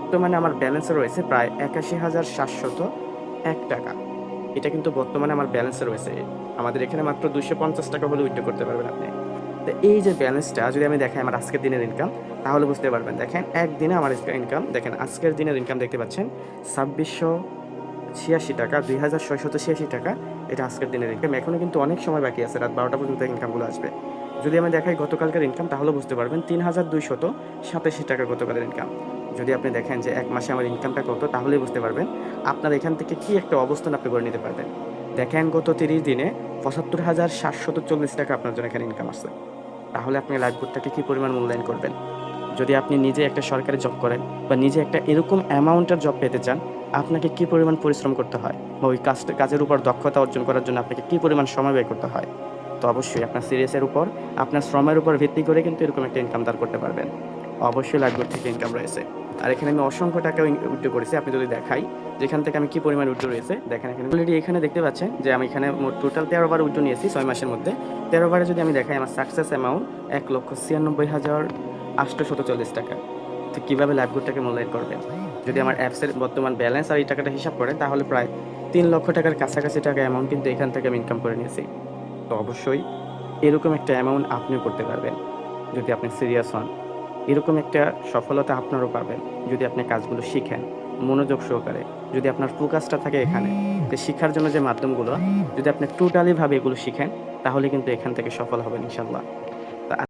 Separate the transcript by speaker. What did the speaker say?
Speaker 1: বর্তমানে আমার ব্যালেন্স রয়েছে প্রায় একাশি হাজার সাতশত এক টাকা। এটা কিন্তু বর্তমানে আমার ব্যালেন্স রয়েছে। আমাদের এখানে মাত্র দুশো পঞ্চাশ টাকা হলে উইথড্র করতে পারবেন আপনি। তো এই যে ব্যালেন্সটা যদি আমি দেখাই আমার আজকের দিনের ইনকাম তাহলে বুঝতে পারবেন। দেখেন, একদিনে আমার ইনকাম দেখেন আজকের দিনের ইনকাম দেখতে পাচ্ছেন, ছাব্বিশশো ছিয়াশি টাকা, দুই হাজার ছয়শত ছিয়াশি টাকা, এটা আজকের দিনের ইনকাম এখনও কিন্তু অনেক সময় বাকি আছে, রাত বারোটা পর্যন্ত ইনকামগুলো আসবে। যদি আমি দেখাই গতকালকার ইনকাম তাহলে বুঝতে পারবেন তিন হাজার দুইশত সাতাশি টাকা গতকালের ইনকাম যদি আপনি দেখেন যে এক মাসে আমার ইনকামটা কত, তাহলেই বুঝতে পারবেন আপনার এখান থেকে কি একটা অবস্থান আপনি করে নিতে পারবেন। দেখেন গত তিরিশ দিনে পঁচাত্তর হাজার সাতশত চল্লিশ টাকা আপনার জন্য এখানে ইনকাম আসছে। তাহলে আপনি লাইফবোর্ডটাকে কী পরিমাণ মূল্যায়ন করবেন? যদি আপনি নিজে একটা সরকারি জব করেন বা নিজে একটা এরকম অ্যামাউন্টের জব পেতে চান, আপনাকে কি পরিমাণ পরিশ্রম করতে হয়? বা ওই কাজটা, কাজের উপর দক্ষতা অর্জন করার জন্য আপনাকে কি পরিমাণ সময় ব্যয় করতে হয়? তো অবশ্যই আপনার সিরিয়াসের উপর, আপনার শ্রমের উপর ভিত্তি করে কিন্তু এরকম একটা ইনকাম দাঁড় করতে পারবেন। অবশ্যই লাইফবোর্ড থেকে ইনকাম রয়েছে। আর এখানে আমি অসংখ্য টাকা উইথড্র করেছি, আপনি যদি দেখাই, যেখান থেকে আমি কি পরিমাণ উইথড্র রয়েছে, দেখেন এখানে। অলরেডি এখানে দেখতে পাচ্ছেন যে আমি এখানে টোটাল তেরো বার উইথড্র নিয়েছি ছয় মাসের মধ্যে। তেরো বারে যদি আমি দেখাই, আমার সাকসেস অ্যামাউন্ট এক লক্ষ ছিয়ানব্বই হাজার আটশোশত চল্লিশ টাকা। তো কীভাবে লাইফগুডটাকে মূল্যায়ন করবেন? যদি আমার অ্যাপসের বর্তমান ব্যালেন্স আর এই টাকাটা হিসাব করেন, তাহলে প্রায় তিন লক্ষ টাকার কাছাকাছি টাকা অ্যামাউন্ট কিন্তু এখান থেকে আমি ইনকাম করে নিয়েছি। তো অবশ্যই এরকম একটা অ্যামাউন্ট আপনিও করতে পারবেন। যদি আপনি সিরিয়াস হন, এরকম একটা সফলতা আপনারও পাবেন যদি আপনি কাজগুলো শিখেন, মনোযোগ সহকারে। যদি আপনার ফোকাসটা থাকে এখানে, তো শিক্ষার জন্য যে মাধ্যমগুলো, যদি আপনি টোটালিভাবে এগুলো শিখেন, তাহলে কিন্তু এখান থেকে সফল হবেন ইনশাল্লাহ